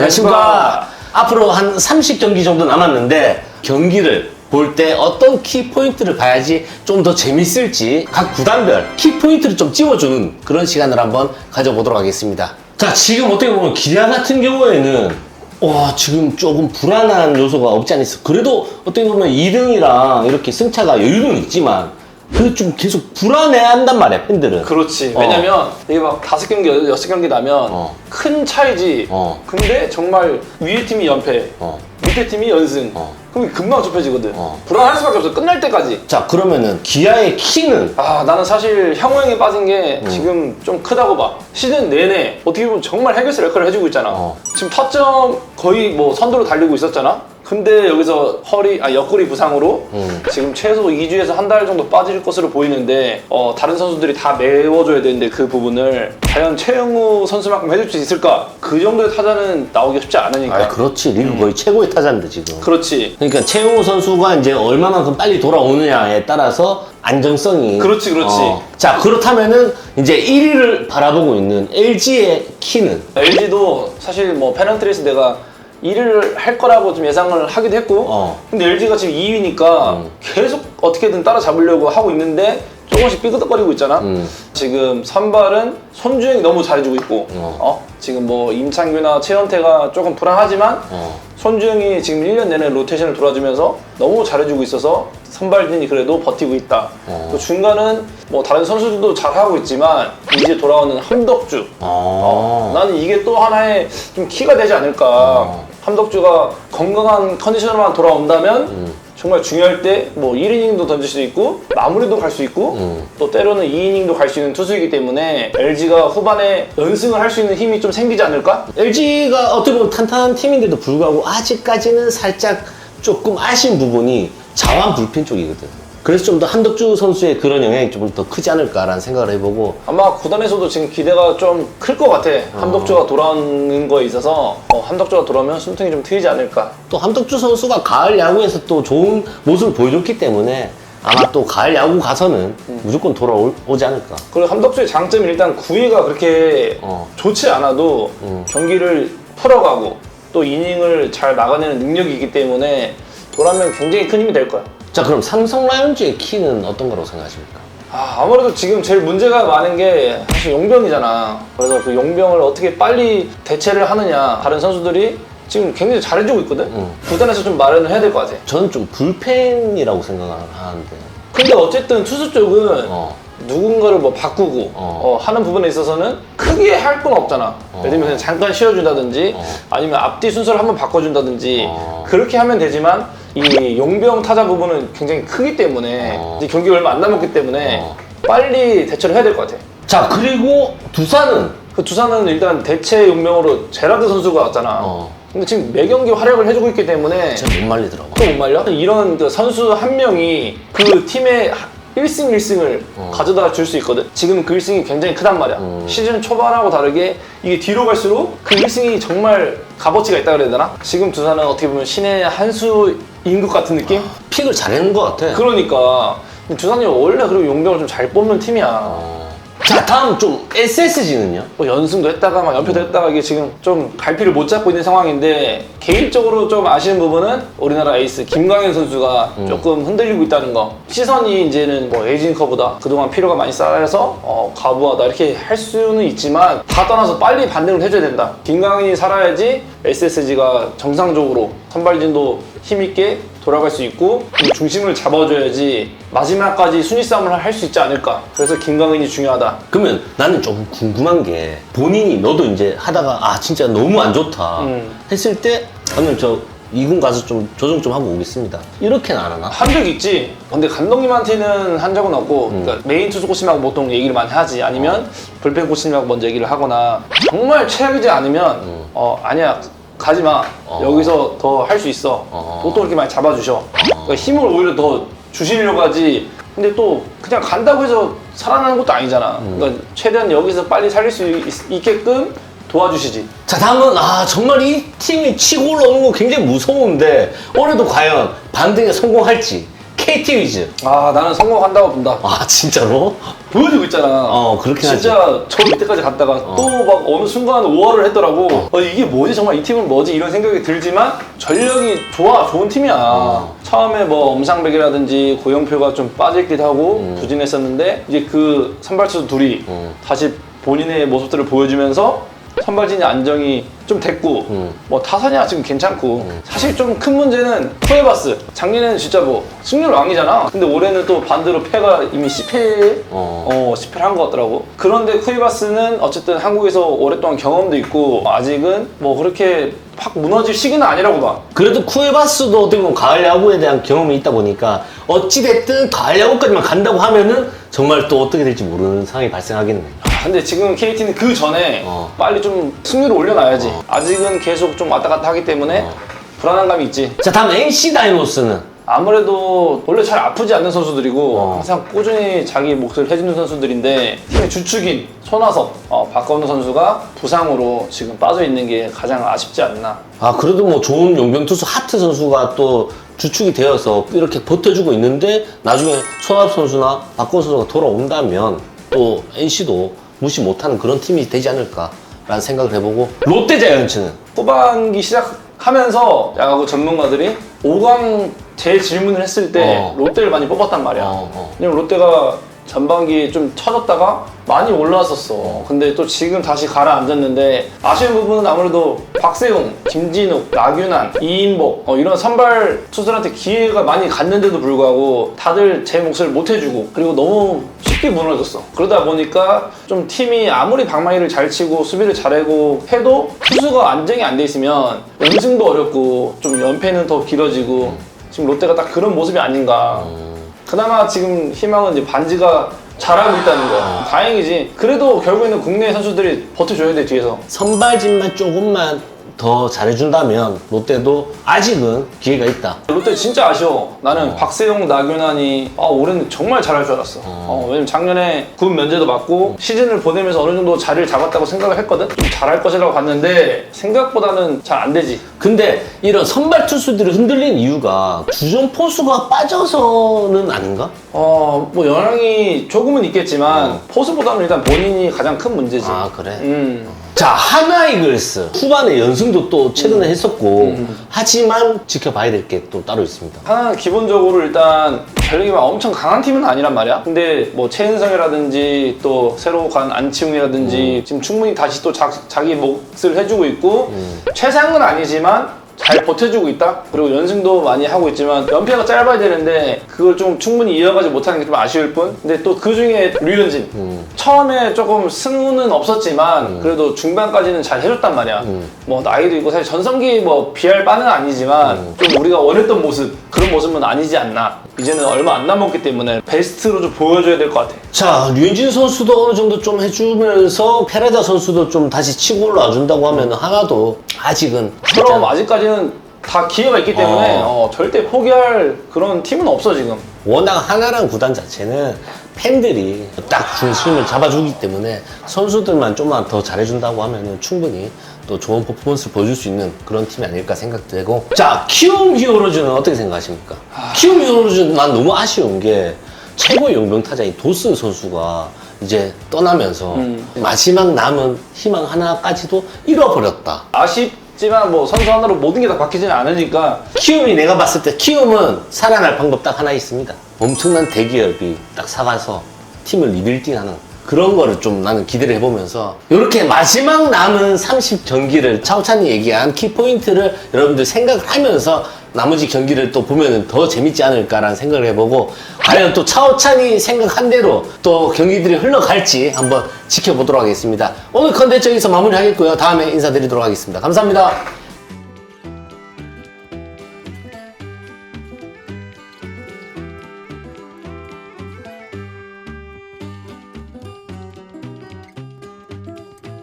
안녕하십니까. 앞으로 한 30경기 정도 남았는데 경기를 볼 때 어떤 키포인트를 봐야지 좀 더 재밌을지 각 구단별 키포인트를 좀 찝어주는 그런 시간을 한번 가져보도록 하겠습니다. 자, 지금 어떻게 보면 기아 같은 경우에는 와, 지금 조금 불안한 요소가 없지 않아 있어. 그래도 어떻게 보면 2등이랑 이렇게 승차가 여유는 있지만 그래도 좀 계속 불안해 한단 말이야, 팬들은. 그렇지. 어. 왜냐면 이게 막 다섯 경기, 여섯 경기 나면 어. 큰 차이지. 어. 근데 정말 위에 팀이 연패, 어. 밑에 팀이 연승. 어. 그럼 금방 좁혀지거든. 어. 불안할 수밖에 없어. 끝날 때까지. 자, 그러면은 기아의 키는 아 나는 사실 형우 형이 빠진 게 음. 지금 좀 크다고 봐 시즌 내내 어떻게 보면 정말 해결사 역할을 해주고 있잖아 어. 지금 타점 거의 뭐 선두로 달리고 있었잖아 근데 여기서 허리 아 옆구리 부상으로 음. 지금 최소 2주에서 한 달 정도 빠질 것으로 보이는데 어, 다른 선수들이 다 메워줘야 되는데 그 부분을 과연 최영우 선수만큼 해줄 수 있을까 그 정도의 타자는 나오기 쉽지 않으니까 아, 그렇지. 리그 거의 최고의 타자인데 지금. 그렇지 그러니까 최용우 선수가 이제 얼마만큼 빨리 돌아오느냐에 따라서 안정성이. 그렇지, 그렇지. 자, 그렇다면은 이제 1위를 바라보고 있는 LG의 키는 LG도 사실 뭐 페넌트리에서 내가 1위를 할 거라고 좀 예상을 하기도 했고 어. 근데 LG가 지금 2위니까 음. 계속 어떻게든 따라잡으려고 하고 있는데 조금씩 삐그덕거리고 있잖아 음. 지금 선발은 손주영이 너무 잘해주고 있고 어. 어. 지금 뭐 임창규나 최현태가 조금 불안하지만 어. 손주영이 지금 1년 내내 로테이션을 돌아주면서 너무 잘해주고 있어서 선발진이 그래도 버티고 있다. 어. 또 중간은 뭐 다른 선수들도 잘하고 있지만 이제 돌아오는 함덕주 어. 나는 이게 또 하나의 좀 키가 되지 않을까. 어. 함덕주가 건강한 컨디션으로만 돌아온다면 음. 정말 중요할 때 뭐 1이닝도 던질 수 있고 마무리도 갈 수 있고 음. 또 때로는 2이닝도 갈 수 있는 투수이기 때문에 LG가 후반에 연승을 할 수 있는 힘이 좀 생기지 않을까? LG가 어떻게 보면 탄탄한 팀인데도 불구하고 아직까지는 살짝 조금 아쉬운 부분이 자완 불펜 쪽이거든. 그래서 좀 더 한덕주 선수의 그런 영향이 좀 더 크지 않을까라는 생각을 해보고 아마 구단에서도 지금 기대가 좀 클 것 같아. 함덕주가 돌아오는 거에 있어서 어, 함덕주가 돌아오면 숨통이 좀 트이지 않을까. 또 함덕주 선수가 가을 야구에서 또 좋은 모습을 보여줬기 때문에 아마 또 가을 야구 가서는 무조건 돌아오지 않을까. 그리고 함덕주의 장점이 일단 구위가 그렇게 어. 좋지 않아도 음. 경기를 풀어가고 또 이닝을 잘 막아내는 능력이 있기 때문에 돌아오면 굉장히 큰 힘이 될 거야. 자 그럼 삼성 라이온즈의 키는 어떤 거라고 생각하십니까? 아, 아무래도 지금 제일 문제가 많은 게 사실 용병이잖아. 그래서 그 용병을 어떻게 빨리 대체를 하느냐. 다른 선수들이 지금 굉장히 잘해주고 있거든. 음. 구단에서 좀 마련을 해야 될 것 같아. 저는 좀 불펜이라고 생각을 하는데 근데 어쨌든 투수 쪽은 어. 누군가를 뭐 바꾸고 어. 어, 하는 부분에 있어서는 크게 할 건 없잖아. 예를 들면 그냥 잠깐 쉬어준다든지 어. 아니면 앞뒤 순서를 한번 바꿔준다든지 어. 그렇게 하면 되지만 이 용병 타자 부분은 굉장히 크기 때문에 어. 이제 경기가 얼마 안 남았기 때문에 어. 빨리 대처를 해야 될 것 같아. 자 그리고 두산은 그 두산은 일단 대체 용병으로 제라드 선수가 왔잖아. 어. 근데 지금 매 경기 활약을 해주고 있기 때문에 잘 못 말리더라고. 또 못 말려? 이런 그 선수 한 명이 그 팀의 1승 1승을 어. 가져다 줄 수 있거든. 지금 그 1승이 굉장히 크단 말이야. 음. 시즌 초반하고 다르게 이게 뒤로 갈수록 그 1승이 정말 값어치가 있다 그래야 되나? 지금 두산은 어떻게 보면 신의 한 수 인 것 같은 느낌? 픽을 잘하는 것 같아. 그러니까 두산이 원래 그리고 용병을 좀 잘 뽑는 팀이야. 어. 자 다음 좀 SSG는요? 뭐 연승도 했다가 막 연패도 했다가 이게 지금 좀 갈피를 못 잡고 있는 상황인데 개인적으로 좀 아쉬운 부분은 우리나라 에이스 김광현 선수가 조금 흔들리고 있다는 거 시선이 이제는 뭐 에이징 커브다 그동안 피로가 많이 쌓여서 어, 과부하다 이렇게 할 수는 있지만 다 떠나서 빨리 반등을 해줘야 된다 김광현이 살아야지 SSG가 정상적으로 선발진도 힘있게 돌아갈 수 있고 그 중심을 잡아줘야지 마지막까지 순위 싸움을 할 수 있지 않을까 그래서 김광현이 중요하다 그러면 나는 좀 궁금한 게 본인이 너도 이제 하다가 아 진짜 너무 안 좋다 음. 했을 때 오늘 저 이군 가서 좀 조정 좀 하고 오겠습니다. 이렇게는 안 하나? 한 적 있지. 근데 감독님한테는 한 적은 없고, 음. 그러니까 메인 투수 코치님하고 보통 얘기를 많이 하지. 아니면 불펜 코치님하고 먼저 얘기를 하거나 정말 최악이지 않으면 어 아니야 가지 마. 음. 어. 여기서 더 할 수 있어. 어. 보통 이렇게 많이 잡아주셔. 그러니까 힘을 오히려 더 주시려고 하지. 근데 또 그냥 간다고 해서 살아나는 것도 아니잖아. 음. 그러니까 최대한 여기서 빨리 살릴 수 있, 있게끔 도와주시지. 자 다음은 아 정말 이 팀이 치고 올라오는 거 굉장히 무서운데 올해도 과연 반등에 성공할지 KT 위즈. 아 나는 성공한다고 본다. 아 진짜로? 보여주고 있잖아. 어 그렇긴. 진짜 저 밑에까지 갔다가 또 막 어느 순간 5화를 했더라고. 어, 이게 뭐지 정말 이 팀은 뭐지 이런 생각이 들지만 전력이 좋아 좋은 팀이야. 어. 처음에 뭐 엄상백이라든지 고영표가 좀 빠져있기도 하고 음. 부진했었는데 이제 그 선발투수 둘이 음. 다시 본인의 모습들을 보여주면서 선발진의 안정이 좀 됐고 음. 뭐 타선이야 지금 괜찮고 사실 좀 큰 문제는 쿠에바스 작년에는 진짜 뭐 승률 왕이잖아 근데 올해는 또 반대로 패가 이미 10패 어. 어, 10패를 한 것 같더라고 그런데 쿠에바스는 어쨌든 한국에서 오랫동안 경험도 있고 아직은 뭐 그렇게 확 무너질 시기는 아니라고 봐 그래도 쿠에바스도 어떻게 보면 가을 야구에 대한 경험이 있다 보니까 어찌됐든 가을 야구까지만 간다고 하면은 정말 또 어떻게 될지 모르는 상황이 발생하겠네. 아, 근데 지금 KT는 그 전에 어. 빨리 좀 승률을 올려놔야지 아직은 계속 좀 왔다 갔다 하기 때문에 어. 불안한 감이 있지 자 다음 NC 다이노스는 아무래도 원래 잘 아프지 않는 선수들이고 어. 항상 꾸준히 자기 몫을 해주는 선수들인데 팀의 주축인 손아섭, 어, 박건우 선수가 부상으로 지금 빠져 있는 게 가장 아쉽지 않나. 아 그래도 뭐 좋은 용병 투수 하트 선수가 또 주축이 되어서 이렇게 버텨주고 있는데 나중에 손합 선수나 박건 선수가 돌아온다면 또 NC도 무시 못하는 그런 팀이 되지 않을까라는 생각을 해보고 롯데 자이언츠는 후반기 시작하면서 야구 전문가들이 5강 재질문을 했을 때 어. 롯데를 많이 뽑았단 말이야. 어, 어. 왜냐면 롯데가 전반기에 좀 쳐졌다가 많이 올라왔었어. 근데 또 지금 다시 가라앉았는데 아쉬운 부분은 아무래도 박세웅, 김진욱, 나균환, 이인복 어, 이런 선발 투수들한테 기회가 많이 갔는데도 불구하고 다들 제 몫을 못 해주고 그리고 너무 쉽게 무너졌어. 그러다 보니까 좀 팀이 아무리 방망이를 잘 치고 수비를 잘하고 해도 투수가 안정이 안 돼 있으면 연승도 어렵고 좀 연패는 더 길어지고 지금 롯데가 딱 그런 모습이 아닌가. 그나마 지금 희망은 이제 반지가 잘하고 있다는 거. 다행이지. 그래도 결국에는 국내 선수들이 버텨줘야 돼 뒤에서. 선발진만 조금만 더 잘해준다면 롯데도 아직은 기회가 있다. 롯데 진짜 아쉬워. 나는 박세용, 나균환이 아, 올해는 정말 잘할 줄 알았어. 어, 왜냐면 작년에 군 면제도 맞고 시즌을 보내면서 어느 정도 자리를 잡았다고 생각을 했거든. 좀 잘할 것이라고 봤는데 생각보다는 잘 안 되지. 근데 이런 선발 투수들이 흔들린 이유가 주전 포수가 빠져서는 아닌가? 어, 뭐 영향이 조금은 있겠지만 포수보다는 일단 본인이 가장 큰 문제지. 아 그래? 음. 자 하나 이글스. 후반에 연승도 또 최근에 했었고 하지만 지켜봐야 될 게 또 따로 있습니다. 하나는 기본적으로 일단 전력이 막 엄청 강한 팀은 아니란 말이야. 근데 뭐 최은성이라든지 또 새로 간 안치웅이라든지 지금 충분히 다시 또 자, 자기 몫을 해주고 있고 최상은 아니지만 잘 버텨주고 있다. 그리고 연승도 많이 하고 있지만 연패가 짧아야 되는데 그걸 좀 충분히 이어가지 못하는 게 좀 아쉬울 뿐. 근데 또 그 중에 류현진 처음에 조금 승우는 없었지만 그래도 중반까지는 잘 해줬단 말이야. 뭐 나이도 있고 사실 전성기 뭐 비할 바는 아니지만 좀 우리가 원했던 모습 그런 모습은 아니지 않나. 이제는 얼마 안 남았기 때문에 베스트로 좀 보여줘야 될 것 같아. 자 류현진 선수도 어느 정도 좀 해주면서 페레자 선수도 좀 다시 치고 올라와준다고 하면 하나도 아직은 그럼 아직까지는 다 기회가 있기 때문에 어. 어, 절대 포기할 그런 팀은 없어 지금. 워낙 하나랑 구단 자체는 팬들이 딱 중심을 잡아주기 때문에 선수들만 좀만 더 잘해준다고 하면 충분히 또 좋은 퍼포먼스를 보여줄 수 있는 그런 팀이 아닐까 생각되고 자 키움 히어로즈는 어떻게 생각하십니까? 키움 히어로즈는 난 너무 아쉬운 게 최고의 용병 타자인 도스 선수가 이제 떠나면서 음. 마지막 남은 희망 하나까지도 잃어버렸다. 아쉽 지만 뭐 선수 하나로 모든 게 다 바뀌지는 않으니까 키움이 내가 봤을 때 키움은 살아날 방법 딱 하나 있습니다. 엄청난 대기업이 딱 사가서 팀을 리빌딩하는 그런 거를 좀 나는 기대를 해보면서 이렇게 마지막 남은 30 경기를 차우찬이 얘기한 키포인트를 여러분들 생각을 하면서 나머지 경기를 또 보면 더 재밌지 않을까라는 생각을 해보고 과연 또 차우찬이 생각한 대로 또 경기들이 흘러갈지 한번 지켜보도록 하겠습니다. 오늘 컨텐츠 여기서 마무리하겠고요. 다음에 인사드리도록 하겠습니다. 감사합니다.